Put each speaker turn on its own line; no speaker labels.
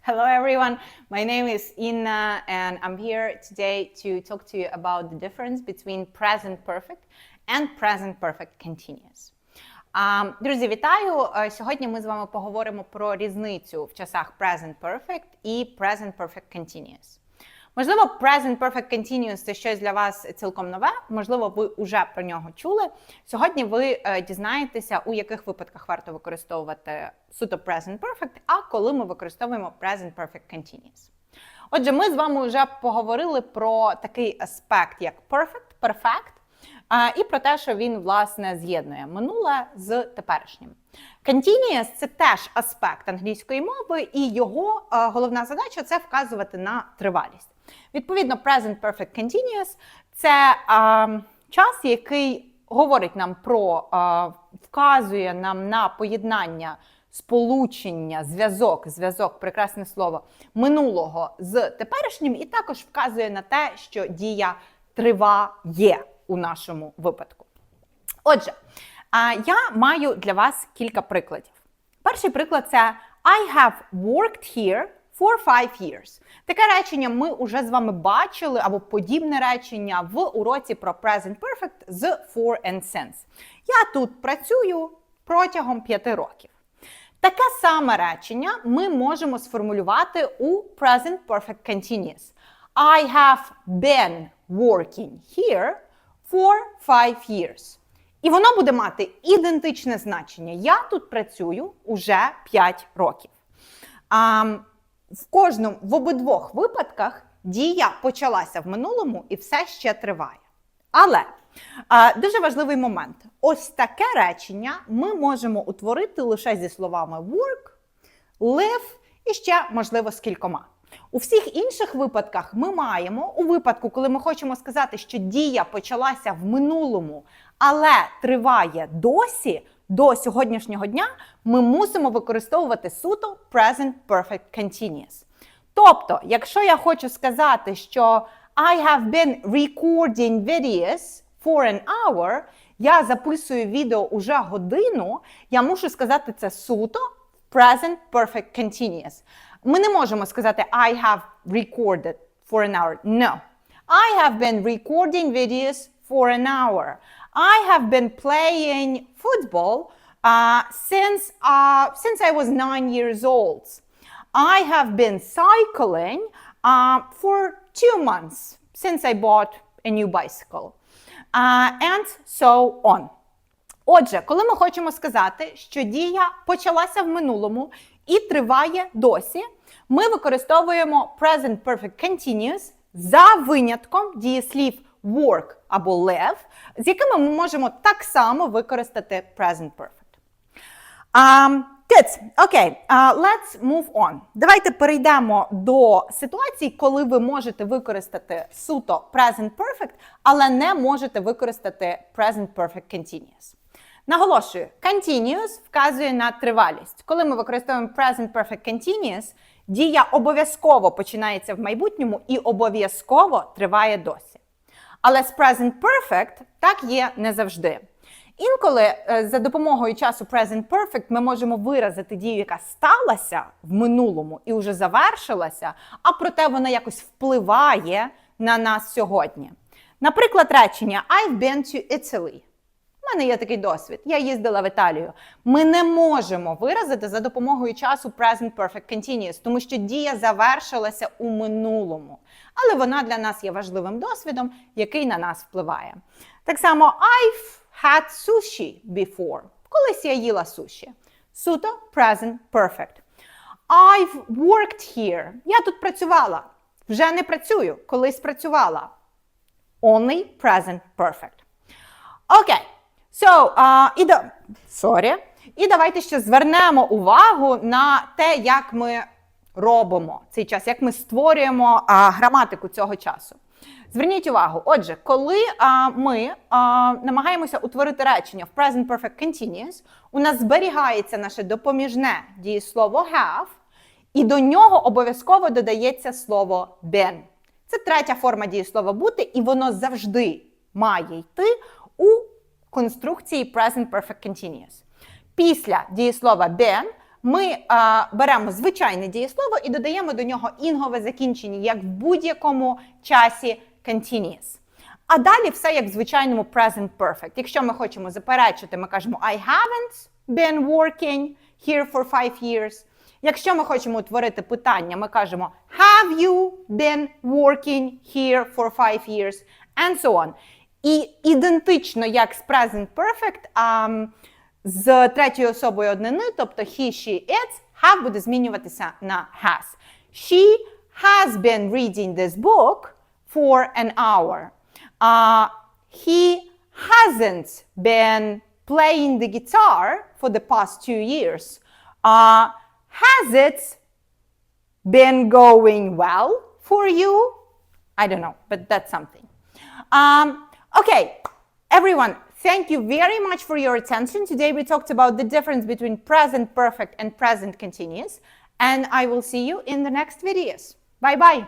Hello, everyone. My name is Inna, and I'm here today to talk to you about the difference between present perfect and present perfect continuous. А, Друзі, вітаю! Е, Сьогодні ми з вами поговоримо про різницю в часах present perfect і present perfect continuous. Можливо, present perfect continuous це щось для вас цілком нове. Можливо, ви вже про нього чули. Сьогодні ви е, дізнаєтеся, у яких випадках варто використовувати суто present perfect, а коли ми використовуємо present perfect continuous. Отже, ми з вами вже поговорили про такий аспект, як perfect, perfect, і про те, що він власне з'єднує минуле з теперішнім. Continuous – це теж аспект англійської мови, і його а, головна задача це вказувати на тривалість. Відповідно, present perfect continuous – це а, час, який говорить нам про а, вказує нам на поєднання. Сполучення, зв'язок, зв'язок, прекрасне слово минулого з теперішнім, і також вказує на те, що дія триває у нашому випадку. Отже, я маю для вас кілька прикладів. Перший приклад це I have worked here for five years. Таке речення ми вже з вами бачили, або подібне речення в уроці про present perfect з for and since. Я тут працюю протягом п'яти років. Таке саме речення ми можемо сформулювати у present perfect continuous. I have been working here for five years. І воно буде мати ідентичне значення. Я тут працюю уже 5 років. А, в кожному, в обидвох випадках дія почалася в минулому і все ще триває. Але а, дуже важливий момент: ось таке речення ми можемо утворити лише зі словами work, live і ще, можливо, з кількома. У всіх інших випадках ми маємо у випадку, коли ми хочемо сказати, що дія почалася в минулому, але триває досі до сьогоднішнього дня, ми мусимо використовувати суто present perfect continuous. Тобто, якщо я хочу сказати, що I have been recording videos for an hour, я записую відео уже годину, я мушу сказати це суто present perfect continuous. Ми не можемо сказати I have recorded for an hour. No. I have been recording videos for an hour. I have been playing football uh, since, uh, since I was nine years old. I have been cycling uh, for two months since I bought a new bicycle. Uh, and so on. Отже, коли ми хочемо сказати, що дія почалася в минулому і триває досі, ми використовуємо present perfect continuous за винятком дієслів work або live, з якими ми можемо так само використати present perfect. Um, good. Okay. Uh, let's move on. Давайте перейдемо до ситуації, коли ви можете використати суто present perfect, але не можете використати present perfect continuous. Наголошую, continuous вказує на тривалість. Коли ми використовуємо present perfect continuous, дія обов'язково починається в майбутньому і обов'язково триває досі. Але з present perfect так є не завжди. Інколи е, за допомогою часу present perfect ми можемо виразити дію, яка сталася в минулому і вже завершилася, а проте вона якось впливає на нас сьогодні. Наприклад, речення I've been to Italy. У мене є такий досвід. Я їздила в Італію. Ми не можемо виразити за допомогою часу present perfect continuous, тому що дія завершилася у минулому. Але вона для нас є важливим досвідом, який на нас впливає. Так само I've had sushi before. Колись я їла суші. Суто present perfect. I've worked here. Я тут працювала. Вже не працюю. Колись працювала. Only present perfect. Окей. So, uh, і, да... Sorry. і давайте ще звернемо увагу на те, як ми робимо цей час, як ми створюємо а, граматику цього часу. Зверніть увагу, отже, коли а, ми а, намагаємося утворити речення в present perfect continuous, у нас зберігається наше допоміжне дієслово have, і до нього обов'язково додається слово been. Це третя форма дієслова бути, і воно завжди має йти у конструкції present perfect continuous. Після дієслова been ми е, беремо звичайне дієслово і додаємо до нього інгове закінчення, як в будь-якому часі continuous. А далі все як в звичайному present perfect. Якщо ми хочемо заперечити, ми кажемо I haven't been working here for five years. Якщо ми хочемо утворити питання, ми кажемо Have you been working here for five years? And so on. І ідентично як з present perfect, а, з третьою особою однини, тобто he, she, it's, have буде змінюватися на has. She has been reading this book for an hour. Uh, he hasn't been playing the guitar for the past two years. Uh, has it been going well for you? I don't know, but that's something. Um, okay, everyone, thank you very much for your attention. Today we talked about the difference between present perfect and present continuous, and I will see you in the next videos. Bye bye.